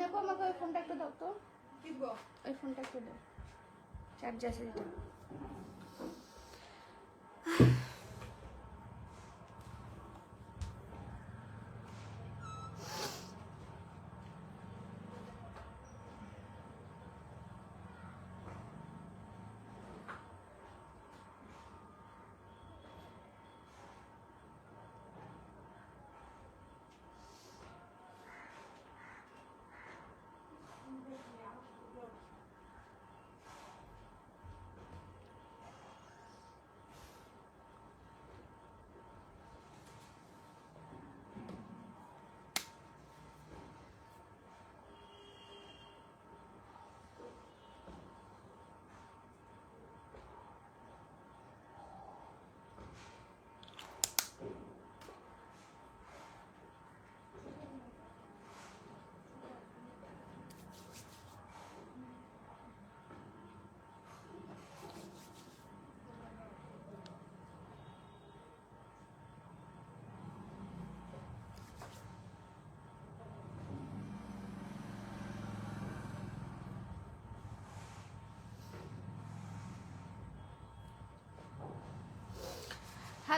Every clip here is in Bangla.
আপু আমাকে ওই ফোনটা একটু দাও তো। ওই ফোনটা একটু দাও। চার্জ আছে এটা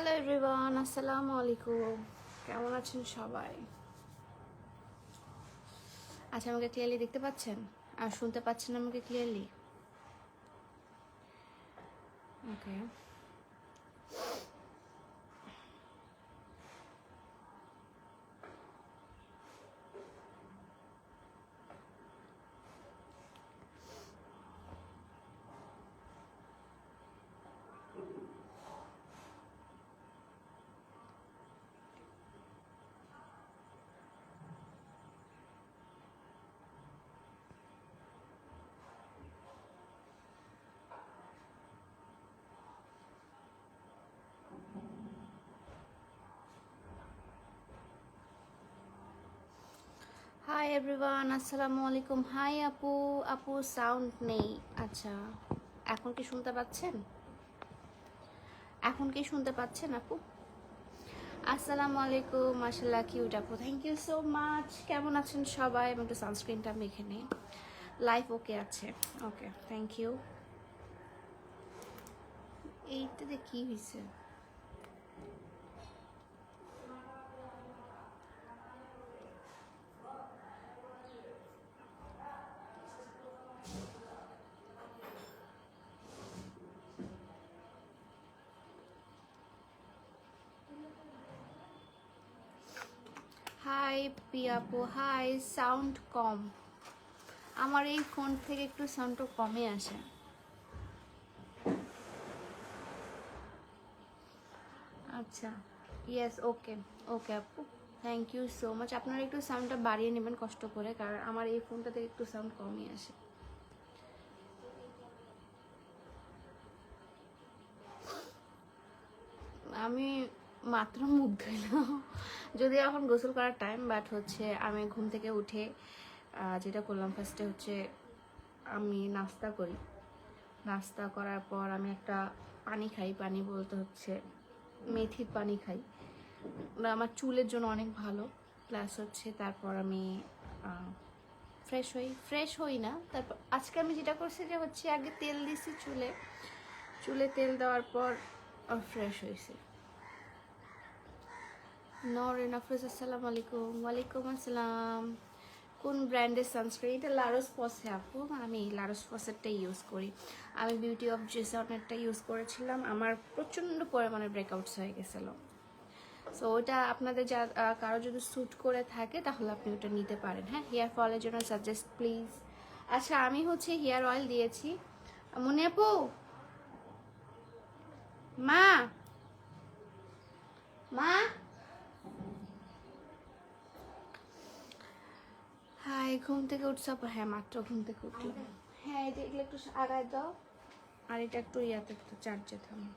হ্যালো এভরিওয়ান আসসালামু আলাইকুম কেমন আছেন সবাই? আচ্ছা আমাকে ক্লিয়ারলি দেখতে পাচ্ছেন? আর শুনতে পাচ্ছেন আমাকে ক্লিয়ারলি ওকে হাই এভরিওয়ান আসসালামু আলাইকুম। হাই আপু। আপু সাউন্ড নেই। আচ্ছা এখন কি শুনতে পাচ্ছেন? এখন কি শুনতে পাচ্ছেন, আপু? আসসালামু আলাইকুম মাসাল্লাহ কিউট আপু। থ্যাংক ইউ সো মাচ কেমন আছেন সবাই? আমি একটু সানস্ক্রিনটা মেখে নিই। লাইফ ওকে আছে। ওকে থ্যাংক ইউ এইটাতে কি হয়েছে হাই পিয়াপু হাই সাউন্ড কম। আমার এই ফোন থেকে একটু সাউন্ডটা কমে আসে। আচ্ছা ইয়েস ওকে ওকে আপু। থ্যাংক ইউ সো মাচ আপনারা একটু সাউন্ডটা বাড়িয়ে নেবেন কষ্ট করে, কারণ আমার এই ফোনটা থেকে একটু সাউন্ড কমই আসে। আমি মাত্র মুখ ধুইলাম যদি এখন গোসল করার টাইম বাট হচ্ছে আমি ঘুম থেকে উঠে যেটা করলাম ফার্স্টে হচ্ছে আমি নাস্তা করি। নাস্তা করার পর আমি একটা পানি খাই, পানি বলতে হচ্ছে মেথির পানি খাই। ওটা আমার চুলের জন্য অনেক ভালো প্লাস হচ্ছে তারপর আমি ফ্রেশ হই। ফ্রেশ হই না, তারপর আজকে আমি যেটা করছি যে হচ্ছে আগে তেল দিছি চুলে। চুলে তেল দেওয়ার পর ফ্রেশ হয়েছে নরেন আফরোজ, আসসালামু আলাইকুম। ওয়ালাইকুম আসসালাম। কোন ব্র্যান্ডের সানস্ক্রিন এটা লারোস পসে আপু, আমি লারোস পসেরটাই ইউজ করি। আমি বিউটি অফ জেসনেরটা ইউজ করেছিলাম। আমার প্রচণ্ড পরিমাণে ব্রেকআউটস হয়ে গেছিল। সো ওটা আপনাদের যা কারও যদি স্যুট করে থাকে, তাহলে আপনি ওটা নিতে পারেন। হ্যাঁ হেয়ার ফলের জন্য সাজেস্ট প্লিজ আচ্ছা আমি হচ্ছে হেয়ার অয়েল দিয়েছি। মনে আপু? মা? মা? হাই ঘুম থেকে উঠছ আপু? হ্যাঁ মাত্র ঘুম থেকে উঠলাম। হ্যাঁ এটা এগুলো একটু আগায় দাও। আর এটা একটু ইয়াতে একটু চার্জে থামো।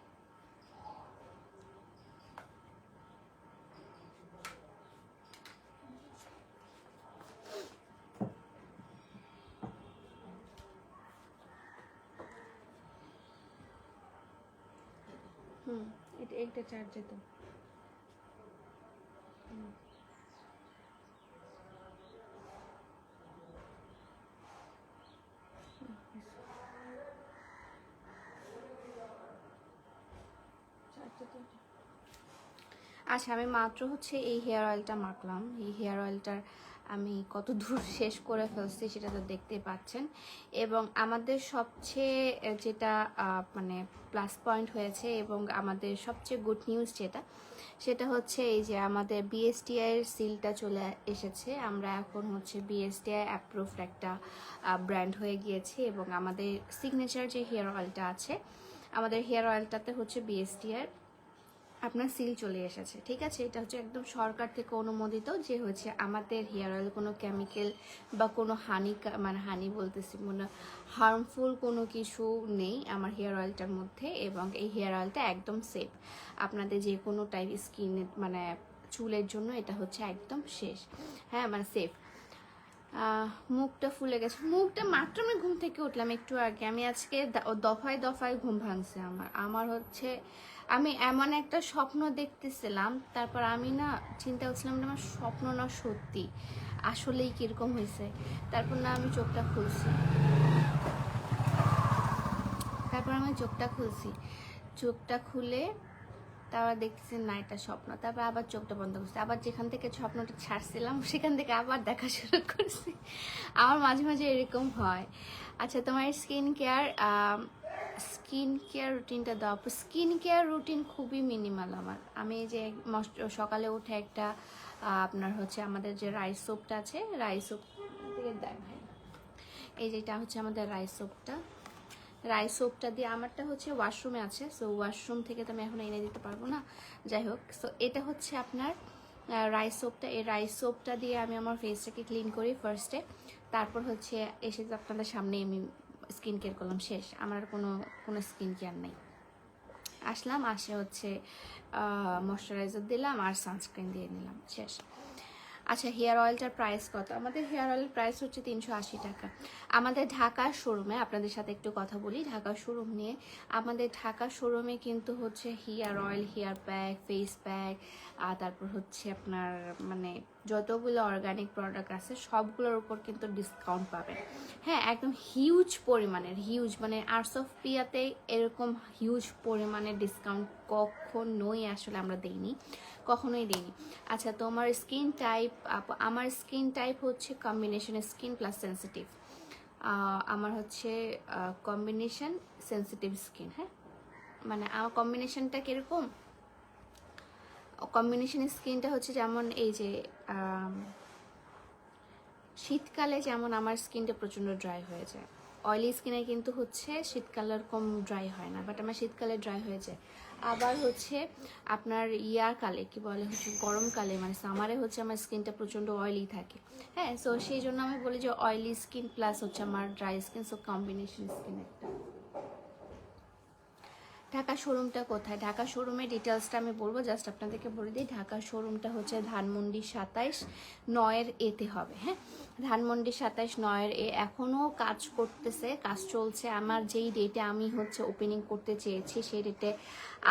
হুম এটা এইটা চার্জে দাও হুম। আচ্ছা আমি মাত্র হচ্ছে এই হেয়ার অয়েলটা মাখলাম। এই হেয়ার অয়েলটার আমি কত দূর শেষ করে ফেলছি সেটা তো দেখতে পাচ্ছেন। এবং আমাদের সবচেয়ে যেটা মানে প্লাস পয়েন্ট হয়েছে এবং আমাদের সবচেয়ে গুড নিউজ যেটা, সেটা হচ্ছে এই যে আমাদের বিএসটিআই এর সিলটা চলে এসেছে। আমরা এখন হচ্ছে বিএসটিআই অ্যাপ্রুভড একটা ব্র্যান্ড হয়ে গিয়েছি এবং আমাদের সিগনেচার যে হেয়ার অয়েলটা আছে, আমাদের হেয়ার অয়েলটাতে হচ্ছে বিএসটিআই আপনার সিল চলে এসেছে, ঠিক আছে? এটা হচ্ছে একদম সরকার থেকে অনুমোদিত যে হচ্ছে আমাদের হেয়ার অয়েল কোনো কেমিক্যাল বা কোনো হানি মানে হানি বলতেছি মানে হার্মফুল কোনো কিছু নেই আমার হেয়ার অয়েলটার মধ্যে এবং এই হেয়ার অয়েলটা একদম সেফ আপনাদের যে কোনো টাইপ স্কিন মানে চুলের জন্য এটা হচ্ছে একদম শেষ। হ্যাঁ মানে সেফ মুখটা ফুলে গেছে। মুখটা মাত্র আমি ঘুম থেকে উঠলাম একটু আগে। আমি আজকে দফায় দফায় ঘুম ভাঙছে আমার। আমার হচ্ছে আমি এমন একটা স্বপ্ন দেখতেছিলাম, তারপর আমি না চিন্তা করছিলাম আমার স্বপ্ন না সত্যি, আসলেই কীরকম হয়েছে। তারপর না আমি চোখটা খুলছি। তারপর আমি চোখটা খুলছি। চোখটা খুলে তারপর দেখতেছি না, এটা স্বপ্ন। তারপর আবার চোখটা বন্ধ করছি। আবার যেখান থেকে স্বপ্নটা ছাড়ছিলাম, সেখান থেকে আবার দেখা শুরু করছি। আমার মাঝে মাঝে এরকম হয়। আচ্ছা তোমার স্কিন কেয়ার স্কিন কেয়ার রুটিনটা দাও। স্কিন কেয়ার রুটিন খুবই মিনিমাল আমার। আমি যে সকালে উঠে একটা আপনার হচ্ছে আমাদের যে রাইস সোপটা আছে রাইস সোপ থেকে ভাই। এই যেটা হচ্ছে আমাদের রাইস সোপটা রাইস সোপটা দিয়ে আমারটা হচ্ছে ওয়াশরুমে আছে। সো ওয়াশরুম থেকে তো আমি এখন এনে দিতে পারব না। যাই হোক সো এটা হচ্ছে আপনার রাইস সোপটা এই রাইস সোপটা দিয়ে আমি আমার ফেসটাকে ক্লিন করি ফার্স্টে তারপর হচ্ছে এসে আপনাদের সামনে আমি স্কিন কেয়ার করলাম, শেষ। আমার কোনো কোনো স্কিন কেয়ার নেই। আসলাম, আসে হচ্ছে ময়শ্চারাইজার দিলাম আর সানস্ক্রিন দিয়ে নিলাম, শেষ। আচ্ছা হেয়ার অয়েলটার প্রাইস কত? আমাদের হেয়ার অয়েলের প্রাইস হচ্ছে তিনশো আশি টাকা। আমাদের ঢাকার শোরুমে, আপনাদের সাথে একটু কথা বলি ঢাকার শোরুম নিয়ে আমাদের ঢাকার শোরুমে কিন্তু হচ্ছে hair oil, hair pack face pack আর তারপর হচ্ছে আপনার মানে যতগুলো অর্গানিক প্রোডাক্ট আছে, সবগুলোর উপর কিন্তু ডিসকাউন্ট পাবেন। হ্যাঁ একদম হিউজ পরিমাণের, হিউজ মানে আর্টস অফ পিয়াতে এরকম হিউজ পরিমাণের ডিসকাউন্ট কখনোই আসলে আমরা দেইনি। কখনোই দিইনি। আচ্ছা তোমার স্কিন টাইপ আমার স্কিন টাইপ হচ্ছে কম্বিনেশন স্কিন প্লাস সেন্সিটিভ আমার হচ্ছে কম্বিনেশন সেন্সিটিভ স্কিন হ্যাঁ? মানে আমার কম্বিনেশনটা কীরকম? কম্বিনেশন স্কিনটা হচ্ছে যেমন এই যে শীতকালে যেমন আমার স্কিনটা প্রচণ্ড ড্রাই হয়ে যায়। অয়েলি স্কিনে কিন্তু হচ্ছে শীতকালে কম ড্রাই হয় না বাট আমার শীতকালে ড্রাই হয়ে যায়। আবার হচ্ছে আপনার ইয়ার কালে, কি বলে, হচ্ছে গরমকালে মানে সামারে হচ্ছে আমার স্কিনটা প্রচণ্ড অয়েলি থাকে। হ্যাঁ সো সেই জন্য আমি বলি যে অয়েলি স্কিন প্লাস হচ্ছে আমার dry skin so combination skin একটা। ঢাকা শোরুমটা কোথায়? ঢাকা শোরুমের ডিটেলসটা আমি বলব। জাস্ট আপনাদেরকে বলে দিই, ঢাকা শোরুমটা হচ্ছে ধানমন্ডি সাতাইশ নয়ের এতে হবে হ্যাঁ? ধানমন্ডি সাতাইশ নয়ের এ এখনও কাজ করতেছে, কাজ চলছে। আমার যেই ডেটে আমি হচ্ছে ওপেনিং করতে চেয়েছি, সেই ডেটে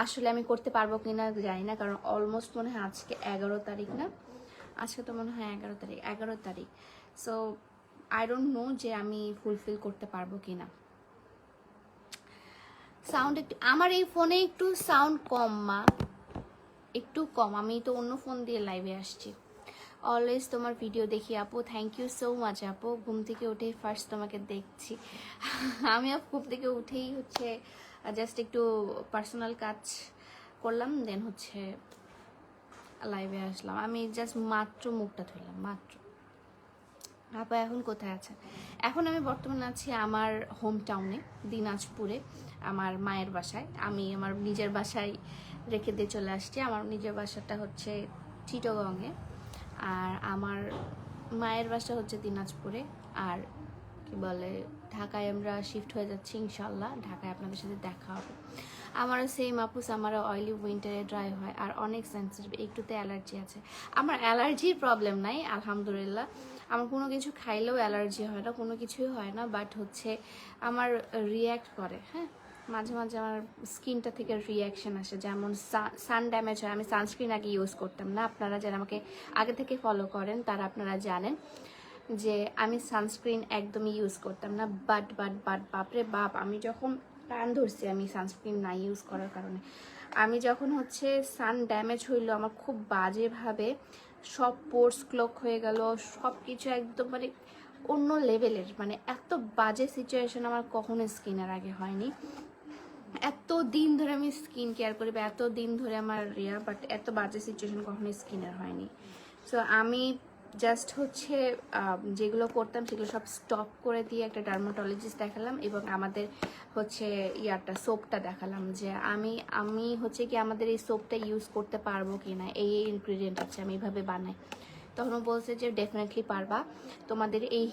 আসলে আমি করতে পারব কি না জানি না, কারণ অলমোস্ট মনে হয় আজকে এগারো তারিখ না? আজকে তো মনে হয় এগারো তারিখ এগারো তারিখ। সো আই ডোন্ট নো যে আমি ফুলফিল করতে পারব কি না সাউন্ড একটু আমার এই ফোনে একটু সাউন্ড কম, মা। একটু কম। আমি তো অন্য ফোন দিয়ে লাইভে আসছি। অলওয়েজ তোমার ভিডিও দেখি, আপু। থ্যাংক ইউ সো মাচ আপু। ঘুম থেকে উঠেই ফার্স্ট তোমাকে দেখছি। আমি ঘুম থেকে উঠেই হচ্ছে জাস্ট একটু পার্সোনাল কাজ করলাম দেন হচ্ছে লাইভে আসলাম। আমি জাস্ট মাত্র মুখটা ধরলাম মাত্র। আপা এখন কোথায় আছে এখন আমি বর্তমানে আছি আমার হোম টাউনে দিনাজপুরে। আমার মায়ের বাসায়। আমি আমার নিজের বাসায় রেখে দিয়ে চলে আসছি। আমার নিজের বাসাটা হচ্ছে চিটগংয়ে আর আমার মায়ের বাসা হচ্ছে দিনাজপুরে। আর কি বলে, ঢাকায় আমরা শিফট হয়ে যাচ্ছি ইনশাল্লাহ ঢাকায় আপনাদের সাথে দেখা হবে। আমারও সেম আপুস আমারও অয়েলি উইন্টারে ড্রাই হয়। আর অনেক সেন্সিটিভ একটুতে অ্যালার্জি আছে। আমার অ্যালার্জির প্রবলেম নাই, আলহামদুলিল্লাহ। আমার কোনো কিছু খাইলেও অ্যালার্জি হয় না, কোনো কিছুই হয় না। বাট হচ্ছে আমার রিয়্যাক্ট করে হ্যাঁ? মাঝে মাঝে আমার স্কিনটা থেকে রিয়াকশন আসে, যেমন সান ড্যামেজ হয়। আমি সানস্ক্রিন আগে ইউজ করতাম না। আপনারা যারা আমাকে আগে থেকে ফলো করেন, তারা আপনারা জানেন যে আমি সানস্ক্রিন একদমই ইউজ করতাম না। বাট বাট বাট বাপরে বাপ, আমি যখন টান ধরছি, আমি সানস্ক্রিন না ইউজ করার কারণে। আমি যখন হচ্ছে সান ড্যামেজ হইল, আমার খুব বাজেভাবে সব পোর্স ক্লক হয়ে গেল সব কিছু একদম মানে অন্য লেভেলের মানে এত বাজে সিচুয়েশন আমার কখনো স্কিনের আগে হয়নি। এত দিন ধরে আমি স্কিন কেয়ার করি বা এত দিন ধরে আমার রিয়া বাট এত বাজে সিচুয়েশন কখনো স্কিনের হয়নি। সো আমি জাস্ট হচ্ছে যেগুলো করতাম সেগুলো সব স্টপ করে দিয়ে একটা ডার্মাটোলজিস্ট দেখালাম এবং আমাদের হচ্ছে ইয়ারটা সোপটা দেখালাম যে আমি আমি হচ্ছে কি আমাদের এই সোপটা ইউজ করতে পারব কি না এই ইনগ্রিডিয়েন্ট আছে, আমি এইভাবে বানাই। তখন ও বলছে যে ডেফিনেটলি পারবা। তোমাদের এই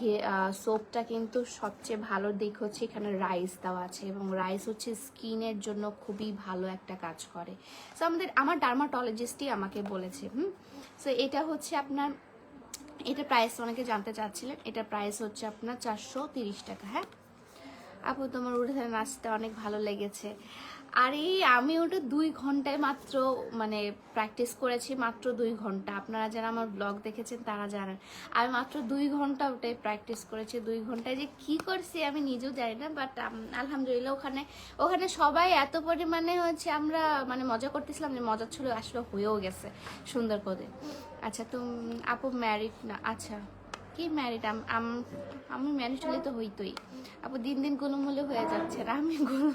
সোপটা কিন্তু সবচেয়ে ভালো দিক হচ্ছে এখানে রাইস দেওয়া আছে এবং রাইস হচ্ছে স্কিনের জন্য খুবই ভালো একটা কাজ করে। সো আমাদের, আমার ডার্মাটোলজিস্টই আমাকে বলেছে, হুম? সো এটা হচ্ছে আপনার, এটা প্রাইস অনেকে জানতে চাচ্ছিলেন, এটা প্রাইস হচ্ছে আপনার চারশো টাকা হ্যাঁ? আপু, তোমার উঠে নাচতে অনেক ভালো লেগেছে। আর এই আমি ওটা দুই ঘন্টায় মাত্র মানে প্র্যাকটিস করেছি মাত্র দুই ঘণ্টা। আপনারা যারা আমার ব্লগ দেখেছেন, তারা জানেন। আমি মাত্র দুই ঘণ্টা ওটাই প্র্যাকটিস করেছি। দুই ঘন্টায় যে কি করছি আমি নিজেও জানি না বাট আলহামদুলিল্লাহ ওখানে ওখানে সবাই এত পরিমাণে হচ্ছে আমরা মানে মজা করতেছিলাম যে মজা ছিল, আসলে হয়েও গেছে সুন্দর করে। আচ্ছা তো আপু ম্যারিড না আচ্ছা। কি ম্যারিড আমি ম্যারিড হলে তো হইতোই। আপু দিন দিন গোলমূলে হয়ে যাচ্ছে আর আমি গোল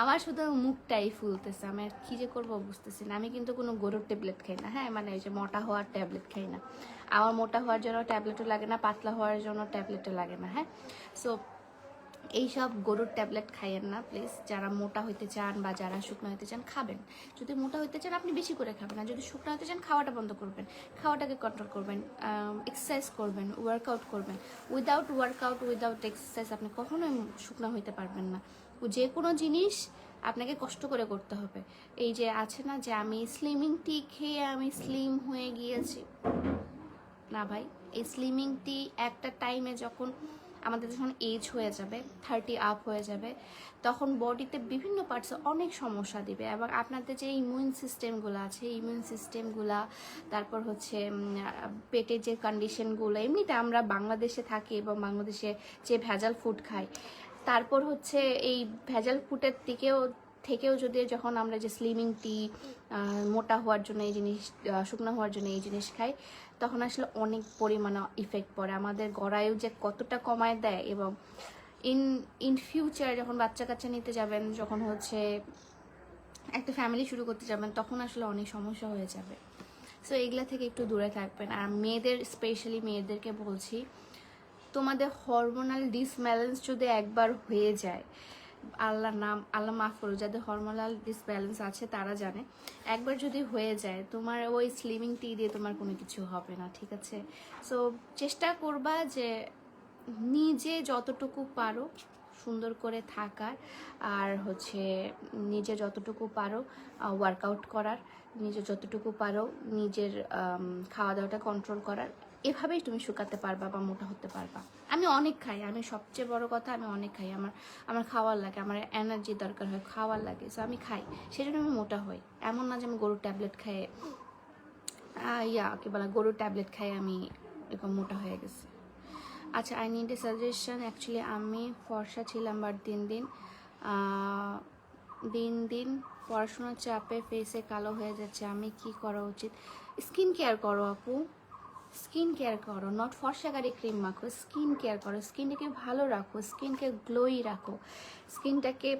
আমার শুধু মুখটাই ফুলতেছে, আমি আর কি যে করব বুঝতেছি না। আমি কিন্তু কোনো গরুর ট্যাবলেট খাই না হ্যাঁ? মানে ওই যে মোটা হওয়ার ট্যাবলেট খাই না। আমার মোটা হওয়ার জন্য ট্যাবলেটও লাগে না, পাতলা হওয়ার জন্য ট্যাবলেটও লাগে না হ্যাঁ? সো এইসব গরুর ট্যাবলেট খাইয়েন না প্লিজ যারা মোটা হইতে চান বা যারা শুকনো হতে চান, খাবেন। যদি মোটা হইতে চান, আপনি বেশি করে খাবেন। আর যদি শুকনো হতে চান, খাওয়াটা বন্ধ করবেন। খাওয়াটাকে কন্ট্রোল করবেন এক্সারসাইজ করবেন ওয়ার্কআউট করবেন। উইদাউট ওয়ার্কআউট উইদাউট এক্সারসাইজ আপনি কখনোই শুকনো হইতে পারবেন না। যে কোনো জিনিস আপনাকে কষ্ট করে করতে হবে। এই যে আছে না যে আমি স্লিমিং টি খেয়ে আমি স্লিম হয়ে গিয়েছি। না ভাই, এই স্লিমিং টি একটা টাইমে যখন আমাদের যখন এজ হয়ে যাবে থার্টি আপ হয়ে যাবে, তখন বডিতে বিভিন্ন পার্টসে অনেক সমস্যা দিবে। এবং আপনাদের যে ইমিউন সিস্টেমগুলো আছে ইমিউন সিস্টেমগুলা তারপর হচ্ছে পেটের যে কন্ডিশনগুলো এমনিতে আমরা বাংলাদেশে থাকি এবং বাংলাদেশে যে ভেজাল ফুড খাই তারপর হচ্ছে এই ভেজাল ফুটের দিকেও, থেকেও যদি যখন আমরা যে স্লিমিং টি মোটা হওয়ার জন্য এই জিনিস শুকনো হওয়ার জন্য এই জিনিস খাই, তখন আসলে অনেক পরিমাণে ইফেক্ট পড়ে। আমাদের গড়ায়ু যে কতটা কমায় দেয় এবং ইন ইন ফিউচার যখন বাচ্চা কাচ্চা নিতে যাবেন, যখন হচ্ছে একটা ফ্যামিলি শুরু করতে যাবেন, তখন আসলে অনেক সমস্যা হয়ে যাবে। সো এগুলা থেকে একটু দূরে থাকবেন। আর মেয়েদের স্পেশালি মেয়েদেরকে বলছি তোমাদের হরমোনাল ডিসব্যালেন্স যদি একবার হয়ে যায়, আল্লাহ নাম, আল্লাহ মাফ করো যাদের হরমোনাল ডিসব্যালেন্স আছে তারা জানে, একবার যদি হয়ে যায়, তোমার ওই স্লিমিং টি দিয়ে তোমার কোনো কিছু হবে না, ঠিক আছে? সো চেষ্টা করবা যে নিজে যতটুকু পারো সুন্দর করে থাকার, আর হচ্ছে নিজে যতটুকু পারো ওয়ার্কআউট করার, নিজে যতটুকু পারো নিজের খাওয়া দাওয়াটা কন্ট্রোল করার। এভাবেই তুমি শুকাতে পারবা বা মোটা হতে পারবা। আমি অনেক খাই আমি সবচেয়ে বড় কথা আমি অনেক খাই। আমার আমার খাওয়ার লাগে আমার এনার্জি দরকার হয় খাওয়ার লাগে। সো আমি খাই সেই জন্য আমি মোটা হই। এমন না যে আমি গরুর ট্যাবলেট আহ, ইয়া কি বলে গরুর ট্যাবলেট খাই আমি এরকম মোটা হয়ে গেছি। আচ্ছা I need a suggestion actually আমি ফর্সা ছিলাম বাট দিন দিন দিন দিন পড়াশোনার চাপে ফেসে কালো হয়ে যাচ্ছে। আমি কি করা উচিত? স্কিন কেয়ার করো আপু। স্কিন কেয়ার করো নট ফর্সাকারি ক্রিম মাখো, স্কিন কেয়ার করো, স্কিনটাকে ভালো রাখো, স্কিনকে গ্লোই রাখো, স্কিনটাকে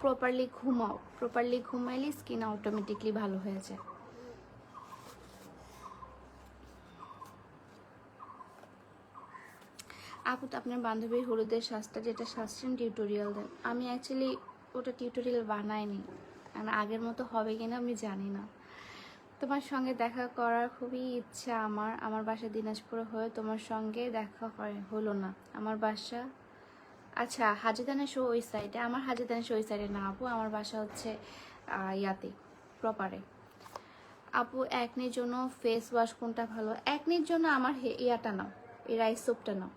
প্রপারলি ঘুমাও প্রপারলি ঘুমাইলে স্কিন অটোমেটিকলি ভালো হয়ে যায়। আপু তো আপনার বান্ধবীর হলুদের শ্বাসটা যেটা শ্বাসছেন টিউটোরিয়াল দেন। আমি অ্যাকচুয়ালি ওটা টিউটোরিয়াল বানাইনি। আগের মতো হবে কিনা আমি জানি না। তোমার সঙ্গে দেখা করার খুবই ইচ্ছা আমার। আমার বাসা দিনাজপুরে হয়ে তোমার সঙ্গে দেখা হয়, হলো না। আমার বাসা আচ্ছা হাজিদানা শো ওই সাইডে আমার হাজিদানা শো ওই সাইডে না, আপু। আমার বাসা হচ্ছে ইয়াতে প্রপারে আপু, একনির জন্য ফেস ওয়াশ কোনটা ভালো? একনির জন্য আমার ইয়াটা নাও, এই রাইস সোপটা নাও।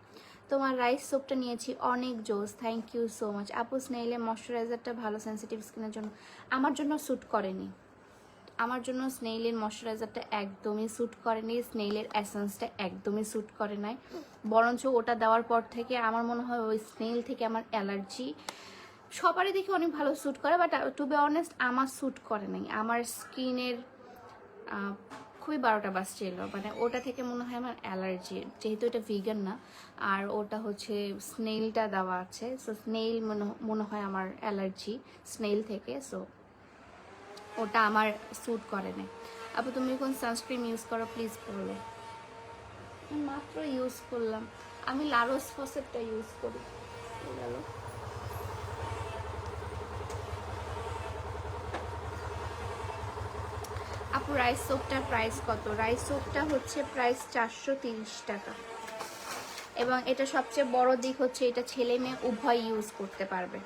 তোমার রাইস সোপটা নিয়েছি অনেক জোস থ্যাংক ইউ সো মাচ আপু, স্নেইলে ময়শ্চারাইজারটা ভালো সেন্সিটিভ স্কিনের জন্য। আমার জন্য স্যুট করেনি। আমার জন্য স্নেইলের ময়শ্চারাইজারটা একদমই স্যুট করেনি স্নেইলের অ্যাসেন্সটা একদমই স্যুট করে নাই। বরঞ্চ ওটা দেওয়ার পর থেকে আমার মনে হয় ওই স্নেইল থেকে আমার অ্যালার্জি সবারই দেখি অনেক ভালো স্যুট করে বাট টু বি অনেস্ট আমার স্যুট করে নাই। আমার স্কিনের খুবই বারোটা বাজছিল মানে ওটা থেকে মনে হয় আমার অ্যালার্জি। যেহেতু এটা ভিগান না, আর ওটা হচ্ছে স্নেইলটা দেওয়া আছে। সো স্নেইল মনে মনে হয় আমার অ্যালার্জি স্নেইল থেকে। সো ওটা আমার স্যুট করে না আপু, তুমি কোন সানস্ক্রিন ইউজ করো প্লিজ বলো। মাত্র ইউজ করলাম। আমি লারোস ফসেটটা ইউজ করি। গেল। আপু রাইস সোপটার প্রাইস কত? রাইস সোপটা হচ্ছে প্রাইস চারশো টাকা। এবং এটা সবচেয়ে বড় দিক হচ্ছে এটা ছেলে মেয়ে উভয় ইউজ করতে পারবে।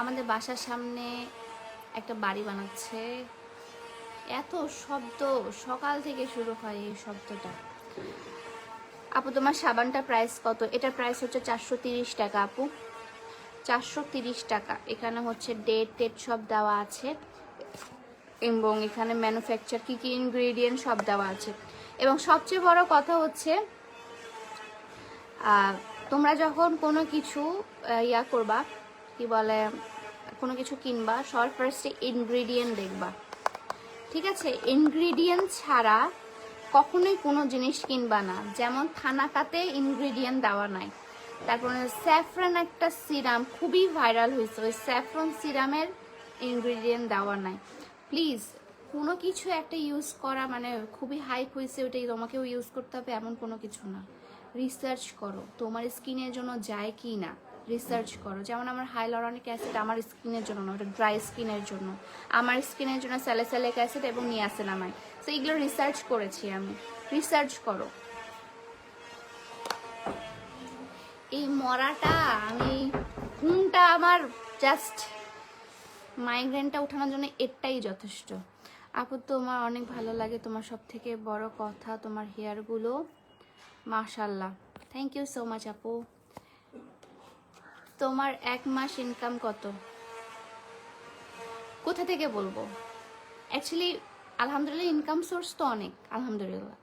আমাদের বাসার সামনে একটা বাড়ি বানাচ্ছে। এত শব্দ, সকাল থেকে শুরু হয় এই শব্দটা। আপু, তোমার সাবানটা প্রাইস কত? এটার প্রাইস হচ্ছে চারশো তিরিশ টাকা, আপু। চারশো তিরিশ টাকা। এখানে হচ্ছে ডেট টেট সব দেওয়া আছে। এবং এখানে ম্যানুফ্যাকচার কী কী ইনগ্রেডিয়েন্ট সব দেওয়া আছে। এবং সবচেয়ে বড় কথা হচ্ছে তোমরা যখন কোনো কিছু ইয়া করবা কি বলে, কোনো কিছু কিনবা, সবার ফার্স্টে ইনগ্রেডিয়েন্ট দেখবা। ঠিক আছে? ইনগ্রিডিয়েন্ট ছাড়া কখনোই কোনো জিনিস কিনবা না। যেমন থানাকাতে ইনগ্রিডিয়েন্ট দেওয়া নাই। তারপরে স্যাফরন একটা সিরাম খুবই ভাইরাল হয়েছে। ওই স্যাফরন সিরামের ইনগ্রিডিয়েন্ট দেওয়া নাই। প্লিজ কোনো কিছু একটা ইউজ করা মানে খুবই হাইপ হয়েছে ওটাই তোমাকেও ইউজ করতে হবে, এমন কোনো কিছু না। রিসার্চ করো, তোমার স্কিনের জন্য যায় কি না। রিসার্চ করো। যেমন আমার হাইলরনিক অ্যাসিড আমার স্কিনের জন্য না ওটা ড্রাই স্কিনের জন্য। আমার স্কিনের জন্য স্যালিসালিক অ্যাসিড এবং নিয়াসিনামাইড তো এগুলো রিসার্চ করেছি আমি। রিসার্চ করো। এই মরাটা, আমি ঘুমটা আমার জাস্ট মাইগ্রেনটা ওঠানোর জন্য এটাই যথেষ্ট। আপু, তোমার অনেক ভালো লাগে। তোমার সব থেকে বড় কথা তোমার হেয়ারগুলো মাশাল্লাহ থ্যাংক ইউ সো মাচ আপু। তোমার এক মাস ইনকাম কত? কোথা থেকে বলব? অ্যাকচুয়ালি আলহামদুলিল্লাহ ইনকাম সোর্স তো অনেক, আলহামদুলিল্লাহ।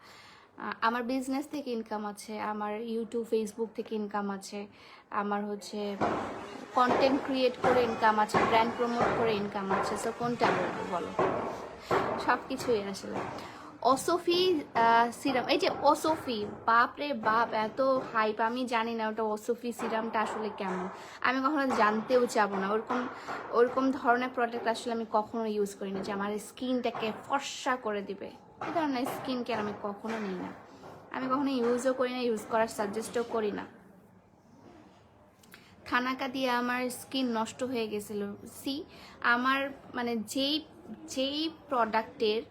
আমার বিজনেস থেকে ইনকাম আছে, আমার ইউটিউব ফেসবুক থেকে ইনকাম আছে, আমার হচ্ছে কন্টেন্ট ক্রিয়েট করে ইনকাম আছে ব্র্যান্ড প্রমোট করে ইনকাম আছে সো কোনটা বলব বলো? সব কিছুই আসলে। অসফি সিরাম। এই যে অসফি বাপ রে বাপ, এত হাইপ আমি জানি না ওটা অসফি সিরামটা আসলে কেমন। আমি কখনো জানতেও চাবো না। ওরকম ওরকম ধরনের প্রোডাক্ট আসলে আমি কখনো ইউজ করি না যে আমার স্কিনটাকে ফর্সা করে দিবে। এই ধরনের স্কিন কেয়ার আমি কখনো নিই না। আমি কখনো ইউজও করি না ইউজ করার সাজেস্টও করি না। খানাকা দিয়ে আমার স্কিন নষ্ট হয়ে গেছিল। সি আমার মানে যেই যেই প্রোডাক্টের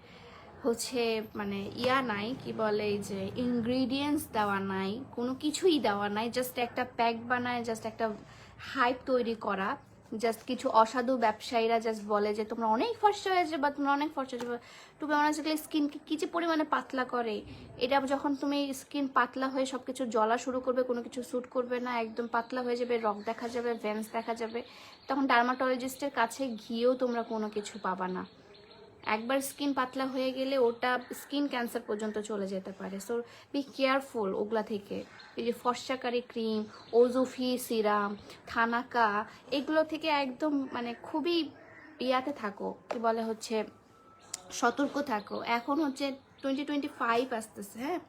হচ্ছে মানে ইয়া নাই, কি বলে এই যে ইনগ্রিডিয়েন্টস দেওয়া নাই, কোনো কিছুই দেওয়া নাই জাস্ট একটা প্যাক বানায় জাস্ট একটা হাইপ তৈরি করা জাস্ট কিছু অসাধু ব্যবসায়ীরা জাস্ট বলে যে তোমরা অনেক ফর্সা হয়েছে বা তোমরা অনেক ফর্সা হয়েছে টু বি অনেস্ট স্কিনকে কি যে পরিমাণে পাতলা করে, এটা যখন তুমি স্কিন পাতলা হয়ে সব কিছু জ্বলা শুরু করবে, কোনো কিছু স্যুট করবে না, একদম পাতলা হয়ে যাবে, রক দেখা যাবে ভেন্স দেখা যাবে, তখন ডার্মাটোলজিস্টের কাছে গিয়েও তোমরা কোনো কিছু পাবা না। একবার স্কিন পাতলা হয়ে গেলে ওটা স্কিন ক্যান্সার পর্যন্ত চলে যেতে পারে। সো বি কেয়ারফুল ওগুলা থেকে। এই যে ফর্সাকারি ক্রিম, ওজুফি সিরাম, থানাকা, এগুলো থেকে একদম মানে খুবই ইয়াতে থাকো। কি বলে হচ্ছে, সতর্ক থাকো। এখন হচ্ছে টোয়েন্টি টোয়েন্টি ফাইভ আসতেছে হ্যাঁ?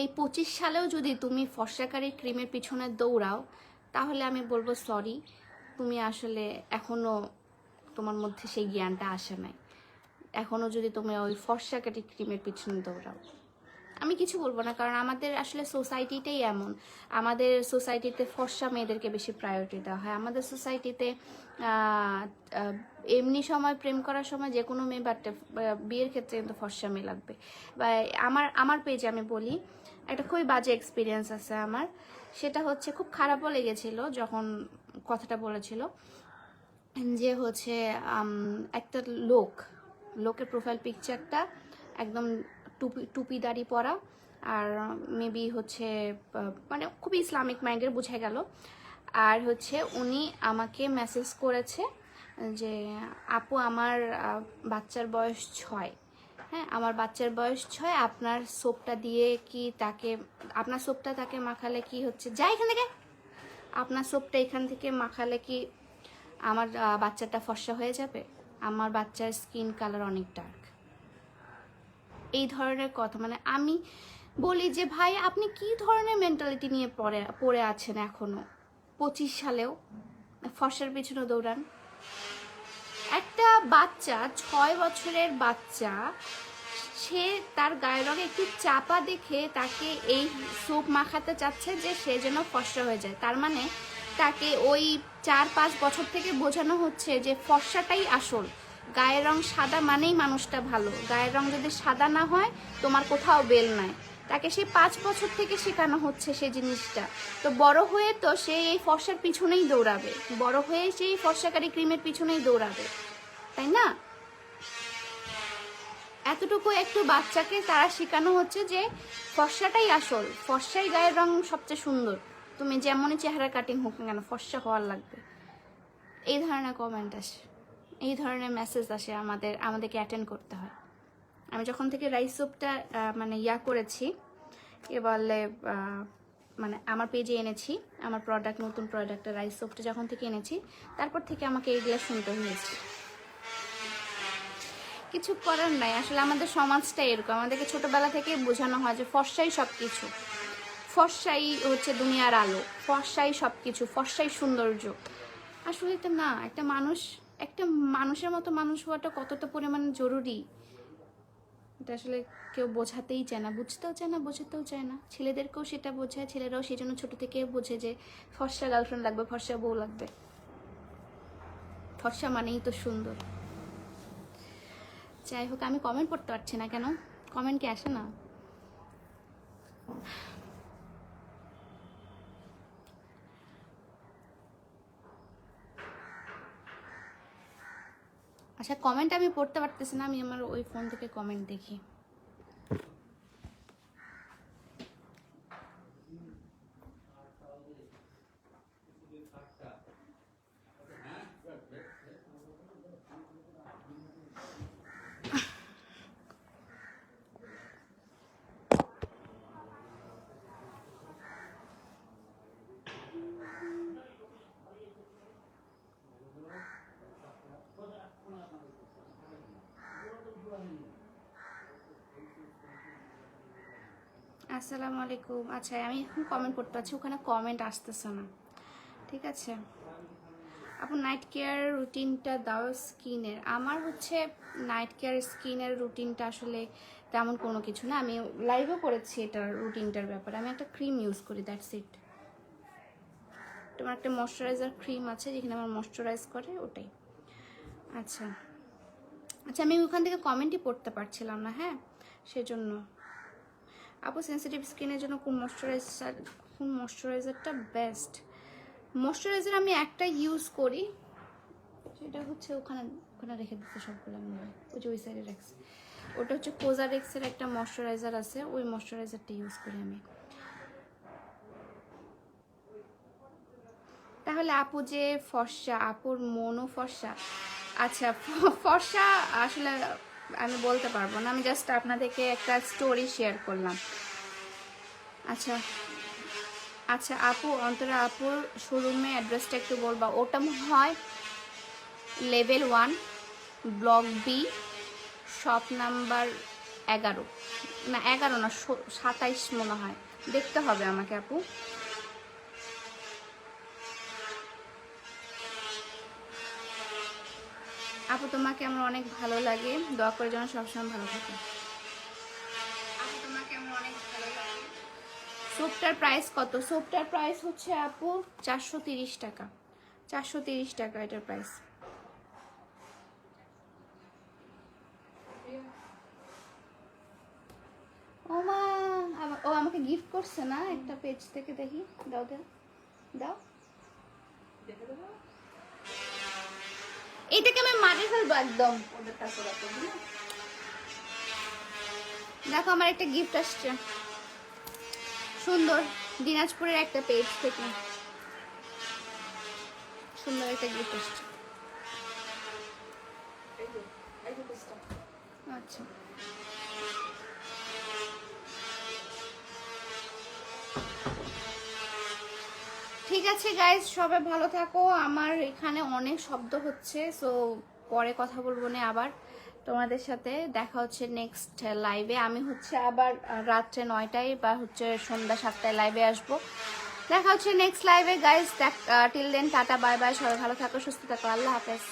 এই পঁচিশ সালেও যদি তুমি ফর্সাকারী ক্রিমের পিছনে দৌড়াও, তাহলে আমি বলব সরি তুমি আসলে এখনও তোমার মধ্যে সেই জ্ঞানটা আসে নাই। এখনও যদি তুমি ওই ফর্সাকারি ক্রিমের পিছনে দৌড়াও। আমি কিছু বলব না, কারণ আমাদের আসলে সোসাইটিটাই এমন। আমাদের সোসাইটিতে ফর্সা মেয়েদেরকে বেশি প্রায়োরিটি দেওয়া হয়। আমাদের সোসাইটিতে এমনি সময় প্রেম করার সময় যে কোনো মেয়ে বাট বিয়ের ক্ষেত্রে কিন্তু ফর্সা মেয়ে লাগবে। বা আমার আমার পেজে আমি বলি, একটা খুবই বাজে এক্সপিরিয়েন্স আছে আমার। সেটা হচ্ছে খুব খারাপও লেগেছিল যখন কথাটা বলেছিল, যে হচ্ছে একটা লোক, লোকের প্রোফাইল পিকচারটা একদম টুপি টুপি দাড়ি পরা আর মেবি হচ্ছে মানে খুবই ইসলামিক মাইন্ডের বোঝা গেল। আর হচ্ছে উনি আমাকে মেসেজ করেছে যে, আপু, আমার বাচ্চার বয়স ছয়। হ্যাঁ আমার বাচ্চার বয়স ছয়, আপনার সোপটা দিয়ে কি তাকে, আপনার সোপটা তাকে মাখালে কি হচ্ছে? যাই এখান থেকে। আপনার সোপটা এখান থেকে মাখালে কি আমার বাচ্চাটা ফর্সা হয়ে যাবে? আমার বাচ্চার স্কিন কালার অনেক ডার্ক। এই ধরনের কথা মানে আমি বলি যে, ভাই, আপনি কি ধরনের মেন্টালিটি নিয়ে পড়ে পড়ে আছেন এখনও? পঁচিশ সালেও ফর্সার পিছনে দৌড়ান। একটা বাচ্চা, ছয় বছরের বাচ্চা, সে তার গায়ের রঙে একটু চাপা দেখে তাকে এই সোপ মাখাতে চাচ্ছে যে সে যেন ফর্সা হয়ে যায়। তার মানে তাকে ওই চার পাঁচ বছর থেকে বোঝানো হচ্ছে যে ফর্সাটাই আসল। গায়ের রং সাদা মানেই মানুষটা ভালো। গায়ের রং যদি সাদা না হয়, তোমার কোথাও বেল নাই। তাকে সেই পাঁচ বছর থেকে শেখানো হচ্ছে সেই জিনিসটা। তো বড় হয়ে তো সে এই ফর্সার পিছনেই দৌড়াবে। বড় হয়ে সেই ফর্সাকারী ক্রিমের পিছনেই দৌড়াবে। তাই না? এতটুকু একটু বাচ্চাকে তারা শেখানো হচ্ছে যে ফর্সাটাই আসল। ফর্সাই গায়ের রং সবচেয়ে সুন্দর। তুমি যেমনই চেহারা কাটিং হোক না কেন, ফর্সা হওয়ার লাগবে। এই ধরনের কমেন্ট আসে। এই ধরনের মেসেজ আসে আমাদের, আমাদেরকে অ্যাটেন্ড করতে হয়। আমি যখন থেকে রাইস সোপটা মানে ইয়া করেছি, এ বলে মানে আমার পেজে এনেছি, আমার প্রোডাক্ট নতুন প্রোডাক্ট রাইস সোপটা যখন থেকে এনেছি, তারপর থেকে আমাকে এইগুলো শুনতে হয়েছে। কিছু করার নাই, আসলে আমাদের সমাজটা এরকম, আমাদেরকে ছোটবেলা থেকে বোঝানো হয় যে ফর্সাই সব কিছু ফর্সাই হচ্ছে দুনিয়ার আলো, ফর্সাই সব কিছু ফর্সাই সৌন্দর্য। আসলে তো না, একটা মানুষ, একটা মানুষের মতো মানুষ হওয়াটা কতটা পরিমাণে জরুরি? এটা আসলে কেউ বোঝাতেই চায় না, বুঝতেও চায় না, বোঝাতেও চায় না। ছেলেদেরকেও সেটা বোঝায়, ছেলেরাও সেই জন্য ছোটো থেকে বোঝে যে ফর্সা গার্লফ্রেন্ড লাগবে, ফর্সা বউ লাগবে। ফর্সা মানেই তো সুন্দর। যাই হোক, আমি কমেন্ট পড়তে পারছি না কেন? কমেন্ট কি আসে না? আচ্ছা কমেন্ট আমি পড়তে পারতেছি না আমি আমার ওই ফোন থেকে কমেন্ট দেখি। আসসালামু আলাইকুম। আচ্ছা আমি এখন কমেন্ট করতে পারছি, ওখানে কমেন্ট আসতেছে না। ঠিক আছে? আপনার নাইট কেয়ার রুটিনটা দাও স্কিনের। আমার হচ্ছে নাইট কেয়ার স্কিনের রুটিনটা আসলে তেমন কোনো কিছু না। আমি লাইভও করেছি এটার রুটিনটার ব্যাপারে। আমি একটা ক্রিম ইউজ করি দ্যাটস ইট তোমার একটা ময়শ্চারাইজার ক্রিম আছে, যেখানে আমার ময়শ্চারাইজ করে, ওটাই। আচ্ছা। আচ্ছা আমি ওখান থেকে কমেন্টই পড়তে পারছিলাম না হ্যাঁ? সেজন্য। আপু সেন্সিটিভ স্কিনের জন্য কোন ময়শ্চারাইজার কোন ময়শ্চারাইজারটা বেস্ট ময়শ্চারাইজার আমি একটা ইউজ করি, সেটা হচ্ছে ওখানে ওখানে রেখে দিতে সবগুলো আমি। ওই যে ওই সাইডে রাখছি। ওটা হচ্ছে কোজারেক্সের একটা ময়শ্চারাইজার আছে, ওই ময়শ্চারাইজারটা ইউজ করি আমি। তাহলে আপু যে ফর্সা, আপুর মনও ফর্সা? আচ্ছা ফর্সা আসলে আমি বলতে পারব না, আমি জাস্ট আপনাদেরকে একটা স্টোরি শেয়ার করলাম। আচ্ছা আচ্ছা আপু, অন্তরা আপুর শোরুমে অ্যাড্রেসটা একটু বলবা। ওটা হয় level one block B shop number এগারো। না এগারো না সাতাইশ মনে হয়। দেখতে হবে আমাকে, আপু। আপু তোমাকে আমার অনেক ভালো লাগে। দোয়া করে যেন সবসময় ভালো থাকে। আপু তোমাকে আমার অনেক ভালো লাগে। সোপটার প্রাইস কত? সোপটার প্রাইস হচ্ছে আপু চারশো তিরিশ টাকা। চারশো তিরিশ টাকা এটার প্রাইস। ও আমাকে গিফট করছে না? একটা পেজ থেকে দেখি। দাও দাও। দাও। এটাকে আমি মাঠে ফেলব একদম। দেখো আমার একটা গিফট আসছে। সুন্দর, দিনাজপুরের একটা পেজ থেকে। সুন্দর একটা গিফট আসছে। আচ্ছা। ঠিক আছে গাইজ সবাই ভালো থাকো। আমার এখানে অনেক শব্দ হচ্ছে সো পরে কথা বলব না আবার। তোমাদের সাথে দেখা হচ্ছে নেক্সট লাইভে আমি হচ্ছে আবার রাত্রে নয়টায় বা হচ্ছে সন্ধ্যা সাতটায় লাইভে আসব। দেখা হচ্ছে নেক্সট লাইভে guys till then tata bye bye সবাই ভালো থাকো, সুস্থ থাকো, আল্লাহ হাফেজ।